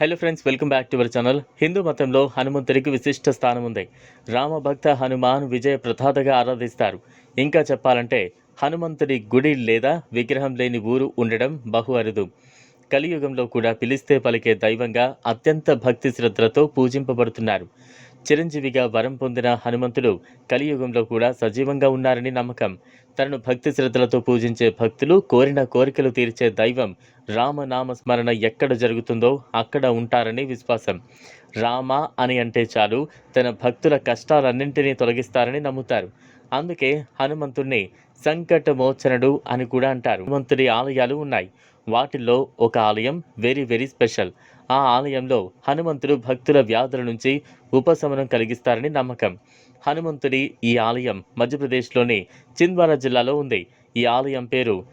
Hello friends welcome back to our channel Hindu మతంలో హనుమంతుడికి విశిష్ట స్థానం ఉంది రామభక్త హనుమాన్ విజయ ప్రతాతగా ఆరాధిస్తారు ఇంకా చెప్పాలంటే హనుమంతుడి గుడి లేదా విగ్రహం లేని ఊరు ఉండడం బహు అరుదు కలియుగంలో కూడా పిలిస్తే పలికే దైవంగా అత్యంత భక్తి శ్రద్ధలతో పూజింపబడుతున్నారు చిరంజీవిగా వరం పొందిన హనుమంతుడు కలియుగంలో కూడా సజీవంగా ఉన్నారని నమ్మకం. తనను భక్తి శ్రద్ధలతో పూజించే భక్తులు కోరిన కోరికలు తీర్చే దైవం రామనామ స్మరణ ఎక్కడ జరుగుతుందో అక్కడ ఉంటారని విశ్వాసం. రామ అని అంటే చాలు తన భక్తుల కష్టాలన్నింటినీ తొలగిస్తారని నమ్ముతారు. అందుకే హనుమంతుణ్ణి సంకట మోచనుడు అని కూడా అంటారు. హనుమంతుడి ఆలయాలు ఉన్నాయి. వాటిల్లో ఒక ఆలయం వెరీ వెరీ స్పెషల్. ఆ ఆలయంలో హనుమంతుడు భక్తుల వ్యాధుల నుంచి ఉపశమనం కలిగిస్తారని నమ్మకం. హనుమంతుడి ఈ ఆలయం మధ్యప్రదేశ్లోని చింద్వారా జిల్లాలో ఉంది. ఈ ఆలయం పేరు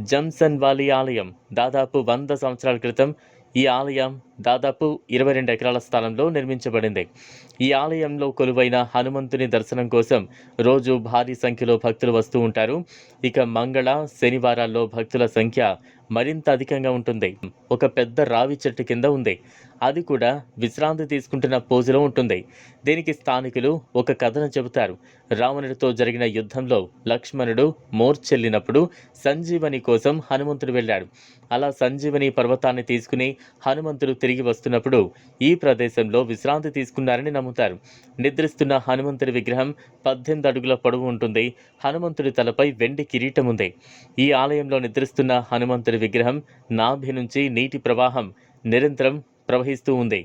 జంసన్వాలి ఆలయం. దాదాపు వంద సంవత్సరాల క్రితం ఈ ఆలయం దాదాపు ఇరవై రెండు ఎకరాల స్థలంలో నిర్మించబడింది. ఈ ఆలయంలో కొలువైన హనుమంతుని దర్శనం కోసం రోజు భారీ సంఖ్యలో భక్తులు వస్తూ ఉంటారు. ఇక మంగళ శనివారాల్లో భక్తుల సంఖ్య మరింత అధికంగా ఉంటుంది. ఒక పెద్ద రావి చెట్టు కింద ఉంది. అది కూడా విశ్రాంతి తీసుకుంటున్న పోజులో ఉంటుంది. దీనికి స్థానికులు ఒక కథను చెబుతారు. రావణుడితో జరిగిన యుద్ధంలో లక్ష్మణుడు మోర్చెల్లినప్పుడు సంజీవని కోసం హనుమంతుడు వెళ్ళాడు. అలా సంజీవని పర్వతాన్ని తీసుకుని హనుమంతుడు తిరిగి వస్తున్నప్పుడు ఈ ప్రదేశంలో విశ్రాంతి తీసుకున్నారని నమ్ముతారు. నిద్రిస్తున్న హనుమంతుడి విగ్రహం పద్దెనిమిది అడుగుల పొడవు ఉంటుంది. హనుమంతుడి తలపై వెండి కిరీటం ఉంది. ఈ ఆలయంలో నిద్రిస్తున్న హనుమంతుడి విగ్రహం నాభి నుంచి నీటి ప్రవాహం నిరంతరం ప్రవహిస్తూ ఉంది.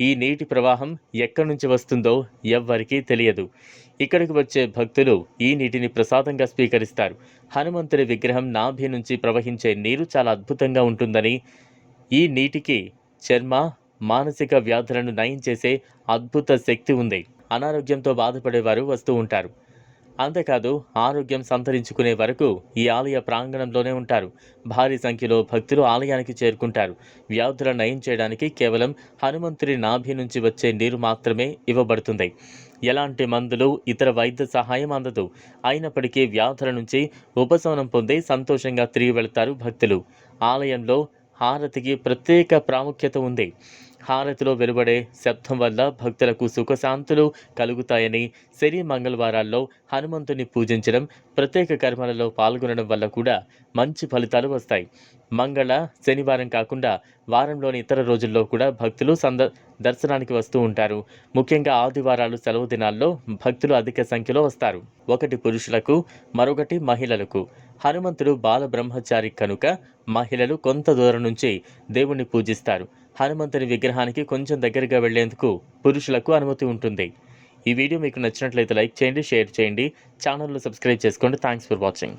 ఈ నీటి ప్రవాహం ఎక్కడి నుంచి వస్తుందో ఎవ్వరికీ తెలియదు. ఇక్కడికి వచ్చే భక్తులు ఈ నీటిని ప్రసాదంగా స్వీకరిస్తారు. హనుమంతుడి విగ్రహం నాభి నుంచి ప్రవహించే నీరు చాలా అద్భుతంగా ఉంటుందని ఈ నీటికి చర్మ మానసిక వ్యాధులను నయం చేసే అద్భుత శక్తి ఉంది. అనారోగ్యంతో బాధపడేవారు వస్తూ ఉంటారు. అంతేకాదు ఆరోగ్యం సంతరించుకునే వరకు ఈ ఆలయ ప్రాంగణంలోనే ఉంటారు. భారీ సంఖ్యలో భక్తులు ఆలయానికి చేరుకుంటారు. వ్యాధుల నయం చేయడానికి కేవలం హనుమంతుడి నాభి నుంచి వచ్చే నీరు మాత్రమే ఇవ్వబడుతుంది. ఎలాంటి మందులు ఇతర వైద్య సహాయం అందదు. అయినప్పటికీ వ్యాధుల నుంచి ఉపశమనం పొంది సంతోషంగా తిరిగి వెళతారు భక్తులు. ఆలయంలో హారతికి ప్రత్యేక ప్రాముఖ్యత ఉంది. హారతిలో వెలువడే శబ్దం వల్ల భక్తులకు సుఖశాంతులు కలుగుతాయని శని మంగళవారాల్లో హనుమంతుని పూజించడం ప్రత్యేక కర్మలలో పాల్గొనడం వల్ల కూడా మంచి ఫలితాలు వస్తాయి. మంగళ శనివారం కాకుండా వారంలోని ఇతర రోజుల్లో కూడా భక్తులు సంద దర్శనానికి వస్తూ ఉంటారు. ముఖ్యంగా ఆదివారాలు సెలవు దినాల్లో భక్తులు అధిక సంఖ్యలో వస్తారు. ఒకటి పురుషులకు మరొకటి మహిళలకు. హనుమంతుడు బాలబ్రహ్మచారి కనుక మహిళలు కొంత దూరం నుంచి దేవుణ్ణి పూజిస్తారు. హనుమంతుని విగ్రహానికి కొంచెం దగ్గరగా వెళ్ళేందుకు పురుషులకు అనుమతి ఉంటుంది. ఈ వీడియో మీకు నచ్చినట్లయితే లైక్ చేయండి షేర్ చేయండి. ఛానల్ను సబ్స్క్రైబ్ చేసుకోండి. Thanks for watching.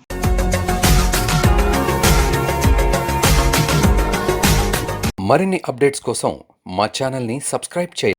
మరిన్ని అప్డేట్స్ కోసం మా ఛానల్ని సబ్స్క్రైబ్ చేయండి.